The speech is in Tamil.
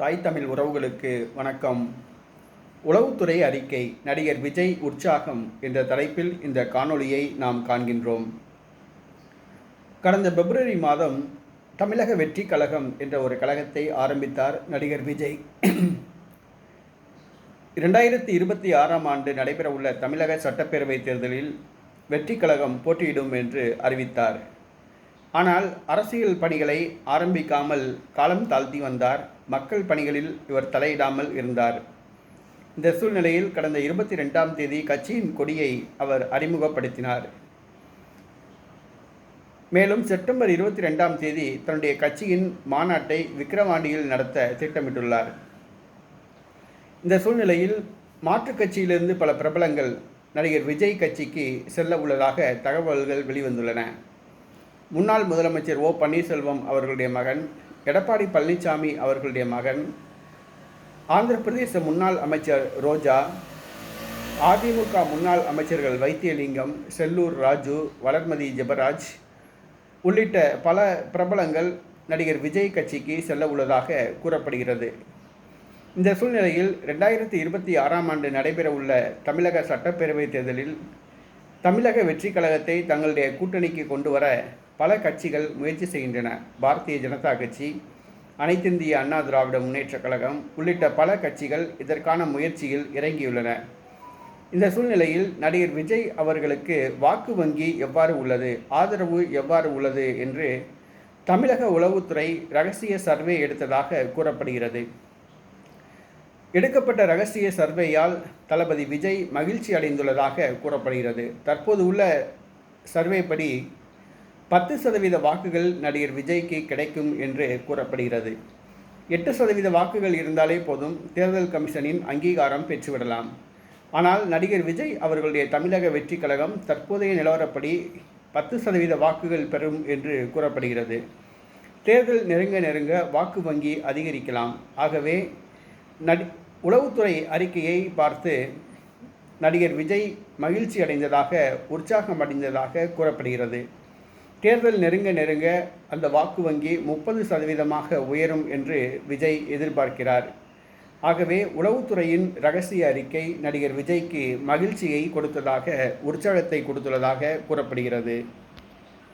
தாய் தமிழ் உறவுகளுக்கு வணக்கம். உளவுத்துறை அறிக்கை நடிகர் விஜய் உற்சாகம் என்ற தலைப்பில் இந்த காணொளியை நாம் காண்கின்றோம். கடந்த பிப்ரவரி மாதம் தமிழக வெற்றி கழகம் என்ற ஒரு கழகத்தை ஆரம்பித்தார் நடிகர் விஜய். இரண்டாயிரத்தி இருபத்தி ஆறாம் ஆண்டு நடைபெறவுள்ள தமிழக சட்டப்பேரவைத் தேர்தலில் வெற்றி கழகம் போட்டியிடும் என்று அறிவித்தார். ஆனால் அரசியல் பணிகளை ஆரம்பிக்காமல் காலம் தாழ்த்தி வந்தார். மக்கள் பணிகளில் இவர் தலையிடாமல் இருந்தார். இந்த சூழ்நிலையில் கடந்த இருபத்தி ரெண்டாம் தேதி கட்சியின் கொடியை அவர் அறிமுகப்படுத்தினார். மேலும் செப்டம்பர் இருபத்தி ரெண்டாம் தேதி தன்னுடைய கட்சியின் மாநாட்டை விக்கிரவாண்டியில் நடத்த திட்டமிட்டுள்ளார். இந்த சூழ்நிலையில் மாற்றுக் கட்சியிலிருந்து பல பிரபலங்கள் நடிகர் விஜய் கட்சிக்கு செல்ல உள்ளதாக தகவல்கள் வெளிவந்துள்ளன. முன்னாள் முதலமைச்சர் ஓ பன்னீர்செல்வம் அவர்களுடைய மகன் எடப்பாடி பழனிசாமி அவர்களுடைய மகன் ஆந்திர பிரதேச முன்னாள் அமைச்சர் ரோஜா அதிமுக முன்னாள் அமைச்சர்கள் வைத்தியலிங்கம் செல்லூர் ராஜு வளர்மதி ஜெபராஜ் உள்ளிட்ட பல பிரபலங்கள் நடிகர் விஜய் கட்சிக்கு செல்ல உள்ளதாக கூறப்படுகிறது. இந்த சூழ்நிலையில் ரெண்டாயிரத்தி இருபத்தி ஆறாம் ஆண்டு நடைபெறவுள்ள தமிழக சட்டப்பேரவைத் தேர்தலில் தமிழக வெற்றி கழகத்தை தங்களுடைய கூட்டணிக்கு கொண்டு வர பல கட்சிகள் முயற்சி செய்கின்றன. பாரதிய ஜனதா கட்சி அனைத்திந்திய அண்ணா திராவிட முன்னேற்றக் கழகம் உள்ளிட்ட பல கட்சிகள் இதற்கான முயற்சியில் இறங்கியுள்ளன. இந்த சூழ்நிலையில் நடிகர் விஜய் அவர்களுக்கு வாக்கு வங்கி எவ்வாறு உள்ளது ஆதரவு எவ்வாறு உள்ளது என்று தமிழக உளவுத்துறை ரகசிய சர்வே எடுத்ததாக கூறப்படுகிறது. எடுக்கப்பட்ட ரகசிய சர்வேயால் தளபதி விஜய் மகிழ்ச்சி அடைந்துள்ளதாக கூறப்படுகிறது. தற்போது உள்ள சர்வே படி பத்து சதவீத வாக்குகள் நடிகர் விஜய்க்கு கிடைக்கும் என்று கூறப்படுகிறது. எட்டு சதவீத வாக்குகள் இருந்தாலே போதும் தேர்தல் கமிஷனின் அங்கீகாரம் பெற்றுவிடலாம். ஆனால் நடிகர் விஜய் அவர்களுடைய தமிழக வெற்றி கழகம் தற்போதைய நிலவரப்படி பத்து சதவீத வாக்குகள் பெறும் என்று கூறப்படுகிறது. தேர்தல் நெருங்க நெருங்க வாக்கு வங்கி அதிகரிக்கலாம். ஆகவே நடி உளவுத்துறை அறிக்கையை பார்த்து நடிகர் விஜய் மகிழ்ச்சி அடைந்ததாக உற்சாகம் அடைந்ததாக கூறப்படுகிறது. தேர்தல் நெருங்க நெருங்க அந்த வாக்கு வங்கி முப்பது சதவீதமாக உயரும் என்று விஜய் எதிர்பார்க்கிறார். ஆகவே உளவுத்துறையின் ரகசிய அறிக்கை நடிகர் விஜய்க்கு மகிழ்ச்சியை கொடுத்ததாக உற்சாகத்தை கொடுத்துள்ளதாக கூறப்படுகிறது.